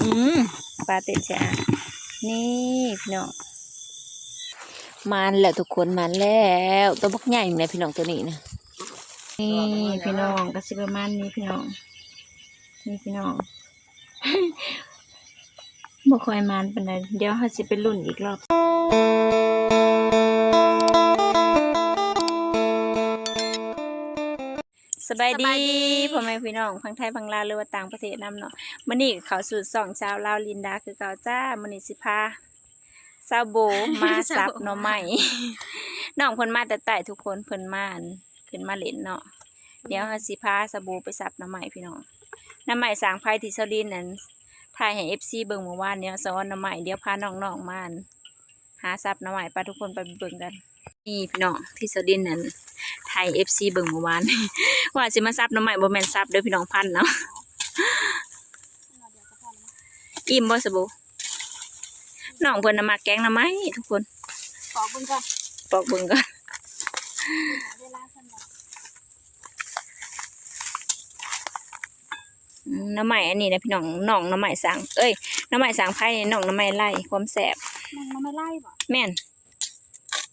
อืมปลาเต็มชะนี่พี่น้องมันแล้วทุกคนมันแล้วตัวบักใหญ่เลยพี่น้องตัวนี้นะนี่พี่น้องก็สิประมาณนี้พี่น้องนี่พี่น้องบ่คอยมันปานไรเดี๋ยวเขาสิไปรุ่นอีกรอบ สบายสบายดีดีพ่อแม่พี่น้องพังไทยพังลาวหรือว่าต่างประเทศนำเนาะมื้อนี้เขาสู่สองชาวลาวลินดาคือเก่าจ้ามื้อนี้สิพาสาวโบมาซับหน่อไม้น้องเพิ่นมาแต่ใต้ทุกคนเพิ่นมาอั่นขึ้นมาเล่นเนาะเดี๋ยวเฮาสิพาสาวโบไปซับหน่อไม้พี่น้องหน่อไม้สร้างไผที่เซาลินนั่นถ่ายให้ FC เบิ่งเมื่อวานเนี่ยสอนหน่อไม้เดี๋ยวพาน้องๆมาอั่นหาซับหน่อไม้ไปทุกคนไปเบิ่งกัน นี่พี่น้องที่เซาลินนั่นถ่าย FC เบิ่งเมื่อวานว่าสิมาซับหน้ำใหม่บ่แม่นซับเด้อพี่น้องพันเนาะอิ่มบ่สบู่น้องเพิ่นน่ะมาแกงหน้ำไม้ทุกคนขอเบิ่งก่อนปอกเบิ่งก่อนเวลาเพิ่นบอกอืมหน้ำไม้อันนี้นะพี่น้องน้องหน้ำไม้สางเอ้ยหน้ำไม้สางไผ่นี่น้องหน้ำไม้ไล่ความแสบมันมันไม่ไล่บ่แม่น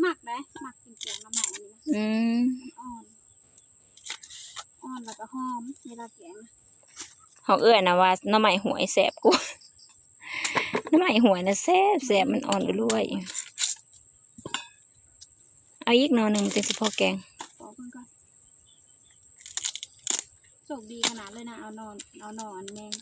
หมักได้หมักกินเกี๊ยวน้ำใหม่นี่นะ อืมอ่อน อ่อนแล้วก็หอมเวลาแกงนะเฮาเอื้อนะว่าหน้ำไม้หวยแสบกว่าหน้ำไม้หวยน่ะแซ่บแซ่บมันอ่อนรวยเอาอีกหน่อหนึงจังสิพอแกงขอเบิ่งก่อนโชคดีขนาดเลยนะเอานอนเอานอนแมง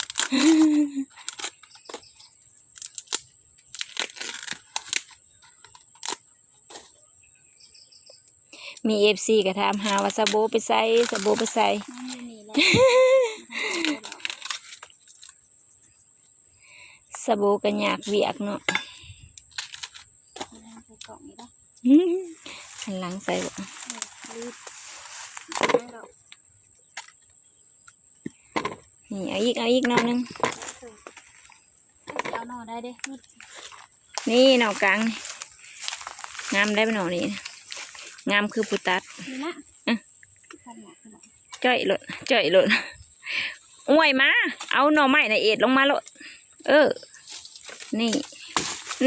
มีเอฟซีก็ถามหาว่าสบู่ไปใส่สบู่ไปใส่นั่นอยู่นี่แหละสบู่ก็ยากเวียกเนาะใส่กล่องนี่นะหันหลังใส่บ่รีบไม่ดอกนี่เอาอีกเอาอีกหน้อยหนึงเอานอนได้เด้มืดนี่หน่อกลางนี่งามได้บ่หน่อนี่งามคือปุตัดนี่นะ อะขันหนักขนาดจ้อยโลดจ้อยโลดอ้วยมา เอาหน่อไม้ในะเอ็ดลงมาโลดเออ นี่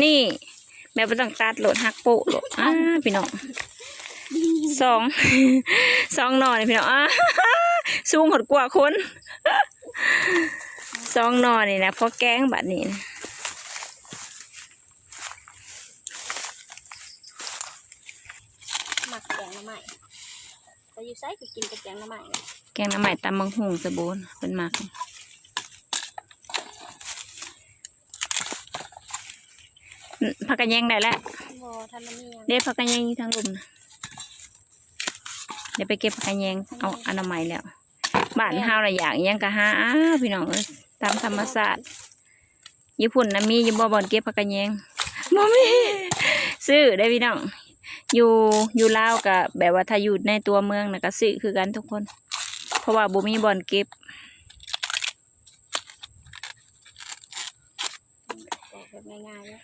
นี่ แม่บ่ต้องตัดโลดหักโปะโลดอ้าพี่น้องสองสองหน่อนี่พี่น้องอ้าสูงหดกว่าคนสองหน่อนี่นะพอแกงบัดนี้นะ หมักแกงน้ำใหม่แต่ อยู่ไซก็กินแต่แกงน้ำใหม่เลยแกงน้ำใหม่ตำบังหุงสะบูนเป็นมากอืมผักกระแยงได้แล้วโบทันน้ำเมียงเดี๋ยวผักกระแยงอยู่ทางลุมนะเดี๋ยวไปเก็บผักกระแยงเอาอนามัยแล้วบ้านเฮาละอย่างอิหยังกะหาอ้าพี่น้องเอ้ยตามธรรมศาสตร์ญี่ปุ่นนะมีอยู่บ่บ่อนเก็บผักกระแยงบ่มีซื้อได้พี่น้อง อยู่อยู่ลาวกับแบบว่าถ้าอยู่ในตัวเมืองนะก็ซื้อคือกันทุกคน เพราะว่าบ่มีบ่อนเก็บบอกแบบง่ายๆเลย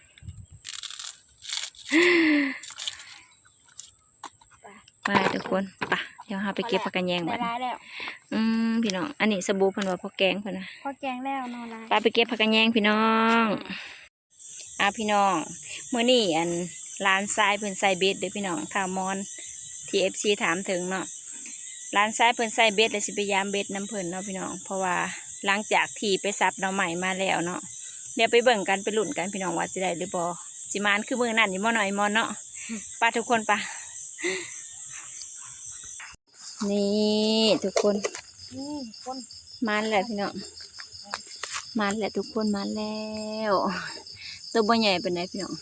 ไปทุกคนไปะเดี๋ยวเราไปเก็บผักกระแยงได้บัดร้ายแล้วอืมพี่น้อง อันนี้สบู่เพิ่นว่าพอแกงเพิ่นนะพอแกงแล้วนอนร้ายไปไปเก็บผักกระแยงพี่น้อง อ่าพี่น้องมื้อนี้อัน ร้านทรายเพิ่นใส่เบ็ดเด้อพี่น้องทามอนที่ FC ถามถึงเนาะร้านทรายเพิ่นใส่เบ็ดแล้วสิไปยามเบ็ดน้ำเพิ่นเนาะพี่น้อง เพราะว่าหลังจากที่ไปซับหน่อใหม่มาแล้วเนาะเดี๋ยวไปเบิ่งกันไปลุ้นกันพี่น้องว่าสิได้หรือบ่สิมานคือมือนั้นอยู่บ่หน่อยมอนเนาะป้าทุกคนป้านี่ทุกคนนี่คนมันแหละพี่น้องมันแหละทุกคนมันแล้ว ตัวบ่ใหญ่เป็นไงพี่น้อง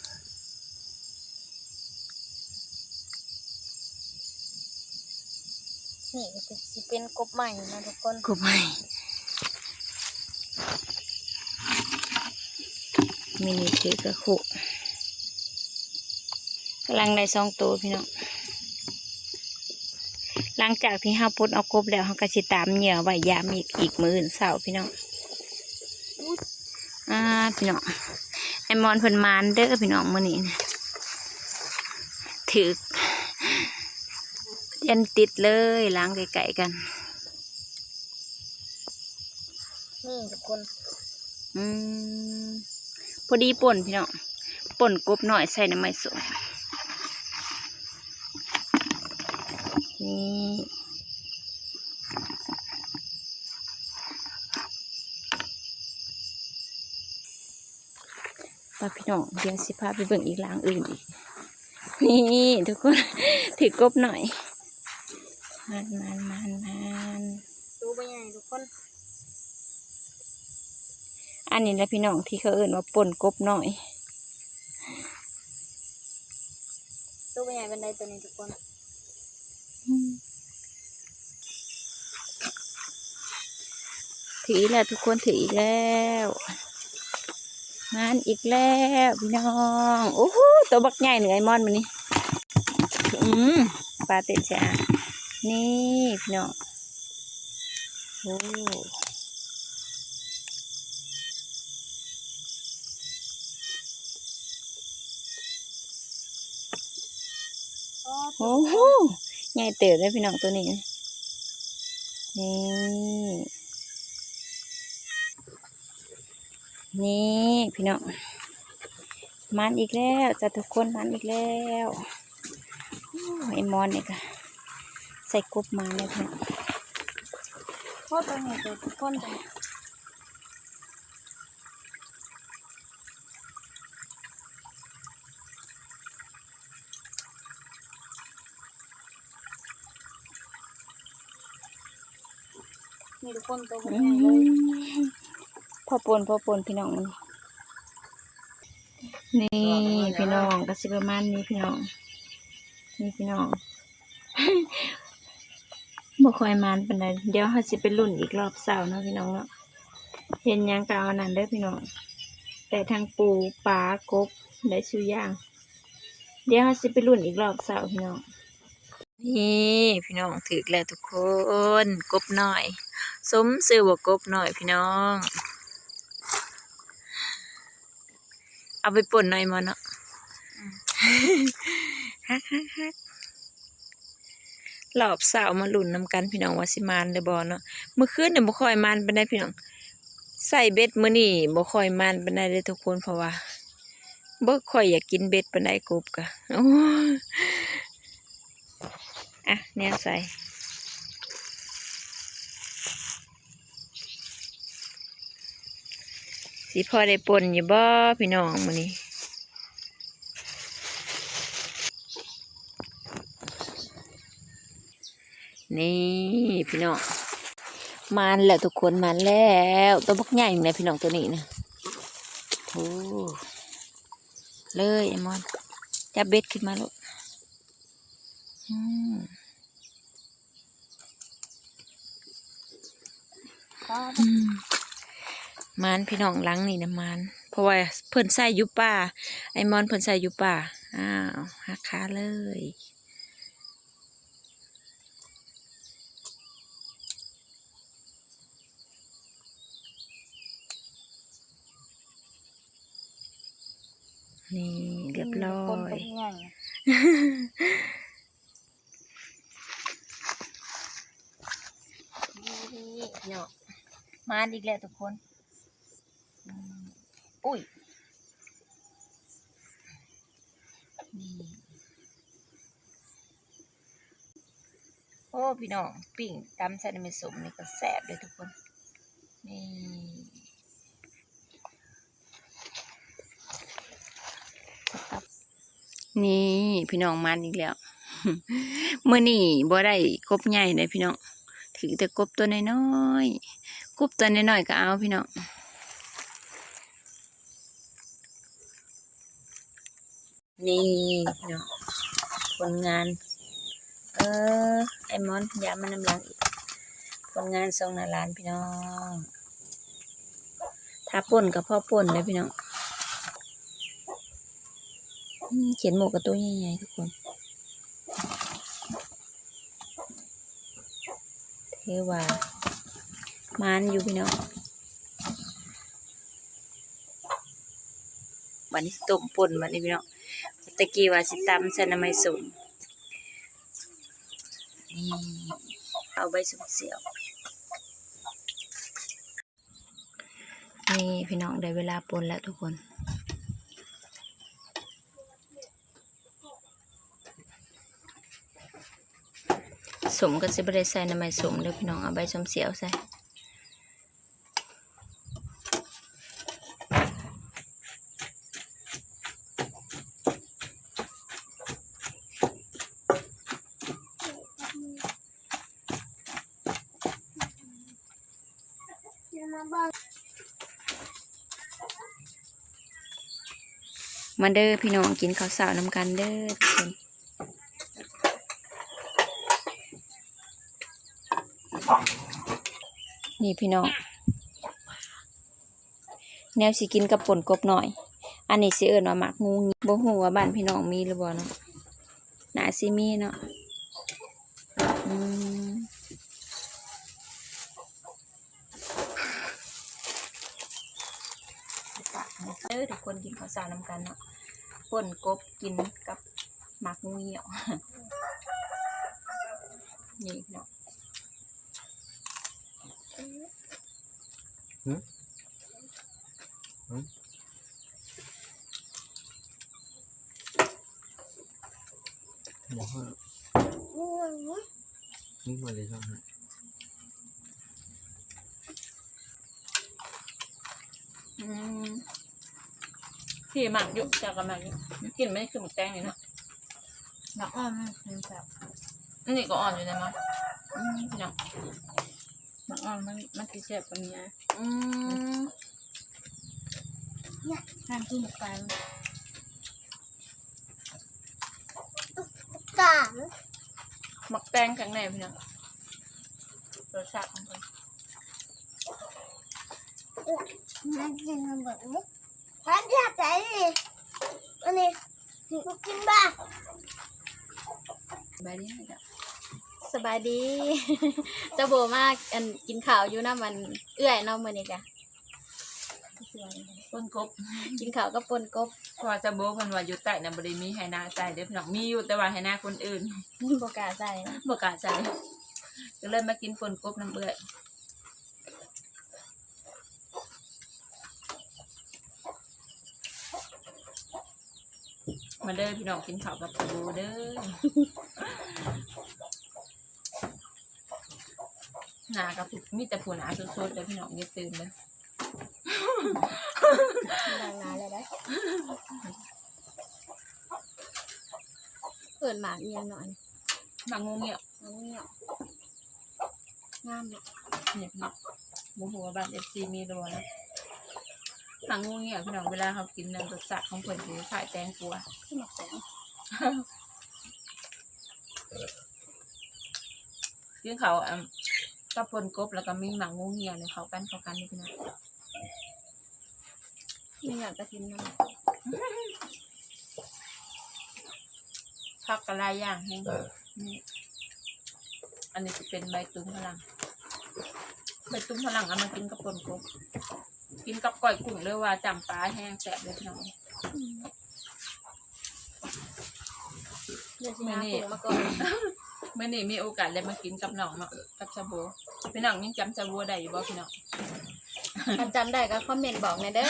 นี่ก็สิเป็นกบใหม่นะทุกคนกูไม่มินิเทกระคุกำลังได้สองตัวพี่น้องหลังจากที่ห้าปลดเอากบแล้วเขาก็สิตามเหยื่อไว้ยามอีกอีกมืออื่นเสาพี่น้องอ่าพี่น้องไอมอนเพิ่นมานเด้อพี่น้องมื้อนี้นะถือ ยันติดเลยล้างไก่ๆกัน นี่ทุกคน อืมพอดีป่นพี่น้องป่นกบหน่อยใส่น้ำมันสมนี่ปาพี่น้องเดี๋ยวสิพาไปเบิ่งอีกหลางอื่นอีก นี่ทุกคนถือกบหน่อย มันมันมันมันดูไปใหญ่ทุกคน อันนี้แหละพี่น้องที่เขาเอ่นว่าป่นกบหน่อยดูไปใหญ่เป็นไดตัวนี้ทุกคนถืออีกแล้วทุกคนถืออีกแล้วงานอีกแล้วพี่น้องโอ้โหตัวบักใหญ่เหนื่อยมอนมันนี่อืมปลาเต็มแช่ นี่พี่น้องโอ้โอ้โหใหญ่เติบเลยพี่น้องตัวนี้ นี่ นี่พี่น้อง มันอีกแล้วจะทุกคนมันอีกแล้วโอ้ไอมอนนี่ก็ ใส่กบมาเลยพี่น้องโคตรตัวใหญ่ตัวทุกคนตัวนี้นี่ทุกคนตัวใหอืญ่เลยมพ่อปนพ่อปนพี่น้องมันนี่พี่น้องก็สิประมาณนี้พี่น้องนี่พี่น้อง บ่ค่อยมานปานใดเดี๋ยวเขาสิไปรุ่นอีกรอบเสาร์เนาะพี่น้องเนาะเห็นหยังกเอาอันนั้นเด้อพี่น้องแต่ทางปูปลากบได้ชื่อย่างเดี๋ยวเขาสิไปรุ่นอีกรอบเสาร์พี่น้องนี่พี่น้องถือแล้วทุกคน กบหน่อย สมซื้อว่ากบหน่อยพี่น้อง เอาไปป่นหน่อยมันเนาะฮักฮักฮัก หลอบสาวมาหลุนนำกันพี่น้องว่าสิมานเลยบอเนาะเมื่อคืนเนี่ยบ่ค่อยมานปานใดพี่น้องใส่เบ็ดมื้อนี้บ่ค่อยมานปานใดเลยทุกคนเพราะว่าบ่ค่อยอยากกินเบ็ดปานใดกบกะโอ้ยอะแนวใส่สิพอได้ปนอยู่บ่พี่น้องมื้อนี้ นี่พี่น้องมานแล้วทุกคนมานแล้วตัวบักใหญ่เลยพี่น้องตัวนี้นะโอ้เลยไอ้มอนจับเบ็ดขึ้นมาลูกมก็อืมมานพี่น้องหลังนี่นะมานเพราะว่าเพิ่นใส่ยู่ป่าไอ้มอนเพิ่นใส่ยู่ป่าอ้าวหักขาเลย นี่เรียบร้อ คน ย ตัวใหญ่ นี่ เนาะมาอีกแล้วทุกคน อุ้ย นี่ โอ้ พี่น้อง ปิ่งตำใส่น้ำมันสมนี่ก็แซบเลยทุกคน นี่ นี่พี่น้องมันอีกแล้วเมื่อนี่บ่ได้กบใหญ่เลยพี่น้องถือแต่กบตัวน้อยๆกบตัวน้อยๆก็เอาพี่น้องนี่พี่น้องผลงาน เออไอมอนยามันน้ำลังอีกผลงานทรงนาลานพี่น้องถ้าป่นกับพ่อป่นเลยพี่น้อง เขียนหมวกกับตัวใหญ่ๆทุกคนเทวามานอยู่พี่น้องวันนี้ต้มป่นวันนี้พี่น้องตะกี้ว่าสิตำใส่น้ำมันสุ่มนี่เอาใบสุ่มเสียวนี่นี่พี่น้องได้เวลาปนแล้วทุกคน สมก็จะไม่ได้ใส่น้ำมันสมเด้อพี่น้องเอาใบสมเสียวใส่มาเด้อพี่น้องกินข้าวสาวน้ำกันเด้อทุกคน นี่พี่น้องแนวสิกินกับป่นกบหน่อย อันนี้สิเอิญว่าหมักงูงิบ่ฮู้ว่าบ้านพี่น้องมีหรือบ่เนาะน่าสิมีเนาะเออทุกคนกินข้าวสารนำกันเนาะป่นกบกินกับหมักงูเหี่ยวนี่เนาะ บอกว่านี่มาเลยครับอืมพี่หมักอยุกจากกันหมักอยุกลิ่นไม่ได้คือหมึกแตงเลยเนาะหนักอ้อมมันแบบอันนี้ก็อ่อนอยู่นะมั้งอืมพี่น้องหนัก อ้อมมันมันติดเจ็บตรงนี้อืมนั่นคือหมกไก่สามหมักแตงข้างในพี่น้องรสชาติของมันมันกินมันแบบนี้ฉันอยากได้เลยอันนี้กูกินบ้าสบายดีไหมจ๊ะ สบายดี เจ้าโบมากอันกินข้าวอยู่นะมันเอื้อยเนาะมื้อนี้กะต้นกบกินข้าวกับปนกบเพราะว่าจะโบ้คนว่าอยู่ใต้น่ะบ่ได้มีให้นาใจเด้อพี่น้องมีอยู่แต่ว่าให้นาคนอื่นบ่กล้าใส่นะบ่กล้าใจก็เลยมากินปนกบน้ำเอื้อยมาเด้อพี่น้องกินข้าวกับปูเด้อ หนากับมีแต่ผู้หนาสดๆเลยพี่น้องอย่าตื่นเลยล้างหน้าเลยได้เปิดหมากเอียงหน่อยหมักงูเงี้ยวเอาเงี้ยงามเลยนี่พี่น้องหมูหัวบ้านเอฟซีมีรัวนะหมักงูเงี้ยวพี่น้องเวลาเขากินน้ำรสชาติของเพิ่นคือขายแตงกัว ขึ้นหมกแสงซึ่งเขาอะ ก็ปนกบแล้วก็มีหมักงูเงี้ยวเนี่ยเขากันเขากันนี่พี่น้องไม่อยากจะกินน้ผักกระลายย่างแห้งนี่อันนี้จะเป็นใบตุ้มพลัง ใบตุ้มพลังเอามากินกับปนกบ กินกับก้อยกุ้งหรือว่าจำปลาแห้งแสบเลยพี่น้องำเดี๋ยวสิหาปรุงมาก่อนเมื่อนี้มีโอกาสเลยมากินกับน้องเนาะกับชาบู พี่น้องยังจำชาบูได้อยู่บ่พี่น้องถ้าจำได้ก็คอมเมนต์บอกในอยเด้อ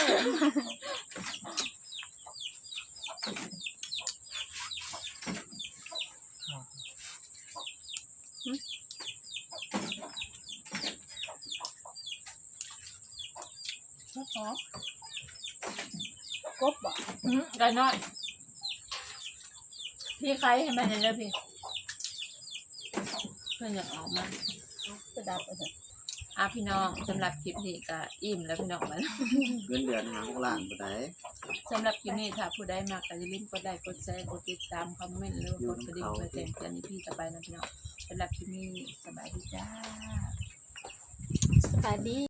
กบบอกอืมได้น้อย พี่ใครให้มันเลยพี่ เพื่อนอยากออกมา จะดับไปเถอะอะพี่น้องสำหรับคลิปนี้ก็อิ่มแล้วพี่น้องมันเงินเดือนหาของหลานบ่ได้สำหรับคลิปนี้ถ้าผู้ใดมากก็อย่าลืมกดไลค์กดแชร์กดติดตามคอมเมนต์หรือว่ากดกระดิ่งเพื่อแจ้งเตือนในพี่ต่อไปนะพี่น้องสำหรับคลิปนี้สบายดีจ้าสบายดี